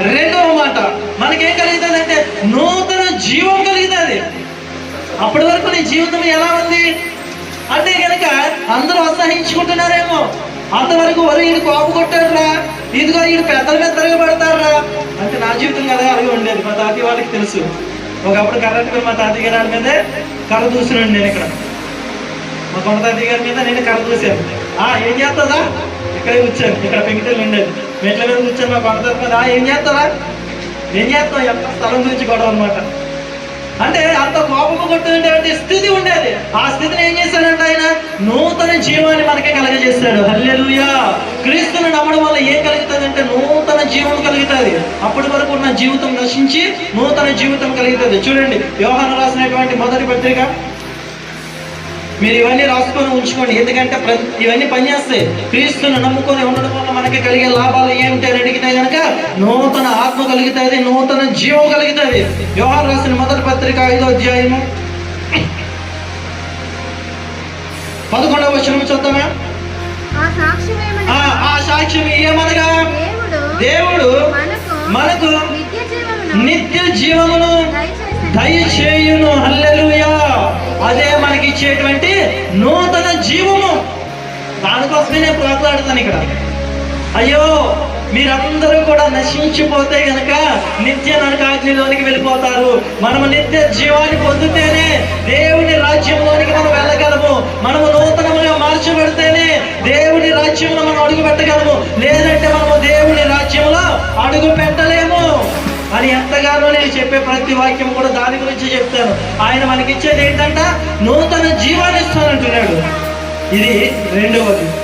రెండవ మాట. మనకేం కలుగుతుంది అంటే నూతన జీవం కలుగుతుంది. అప్పటి వరకు నీ జీవితం ఎలా ఉంది? అంటే కనుక అందరూ అసహించుకుంటున్నారేమో. అంతవరకు వరి ఈయన కోప కొట్టారా ఇదిగో ఈయన పెద్దల మీద తిరగబడతారా అంటే నా జీవితం కదా అలాగే ఉండేది. మా తాతయ్య వాళ్ళకి తెలుసు. ఒకప్పుడు కరెంట్ మా తాతయ్య గారి మీదే కర్ర దూసినాడు నేను ఇక్కడ. మా కొండ తాతయ్య గారి మీద నేను కర్ర దూసాను ఆ ఏం చేస్తుందా ఇక్కడే వచ్చాను ఇక్కడ పెంకిటెలు ఉండేది. మెట్ల మీద కూర్చొని మా గొడవ తాత ఏం చేస్తారా ఏం చేస్తాం ఎంత స్థలం గురించి గొడవ అనమాట అంటే అంత కోపము కొట్టుకునేటువంటి స్థితి ఉండేది. ఆ స్థితిని ఏం చేశాడంటే ఆయన? నూతన జీవాన్ని మనకే కలగజేస్తాడు హల్లెలుయా! క్రీస్తుని నమ్మడం వల్ల ఏం కలుగుతుంది అంటే నూతన జీవం కలుగుతుంది. అప్పటి వరకు ఉన్న జీవితం నశించి నూతన జీవితం కలుగుతుంది. చూడండి వ్యవహారం రాసినటువంటి మొదటి పత్రిక మీరు ఇవన్నీ రాసుకొని ఉంచుకోండి. ఎందుకంటే ఇవన్నీ పనిచేస్తాయి. క్రీస్తుని నమ్ముకొని ఉండడం వల్ల మనకి కలిగే లాభాలు ఏమిటి అని అడిగితే కనుక నూతన ఆత్మ కలుగుతుంది నూతన జీవం కలుగుతుంది. వ్యవహారం రాసిన మొదటి పత్రిక ఐదో అధ్యాయము. పదకొండవ వచనం చూద్దామా ఆ సాక్ష్యం ఏమనగా? దేవుడు మనకు నిత్య జీవమును. దయచేయును. జీవము దానికోసమే నేను పోట్లాడుతాను ఇక్కడ. అయ్యో మీరందరూ కూడా నశించిపోతే గనక నిత్య నరకాగ్నిలోనికి వెళ్ళిపోతారు. మనము నిత్య జీవాన్ని పొందితేనే దేవుని రాజ్యంలోనికి మనం వెళ్ళగలము. మనము నూతనముగా మార్చబడితేనే దేవుని రాజ్యంలో మనం అడుగు పెట్టగలము లేదంటే మనము దేవుని రాజ్యంలో అడుగు పెట్టలేము. అని ఎంతగానో నేను చెప్పే ప్రతి వాక్యం కూడా దాని గురించి చెప్తాను. ఆయన మనకిచ్చేది ఏంటంట? నూతన జీవాన్ని ఇస్తానంటున్నాడు. ఇది రెండవది.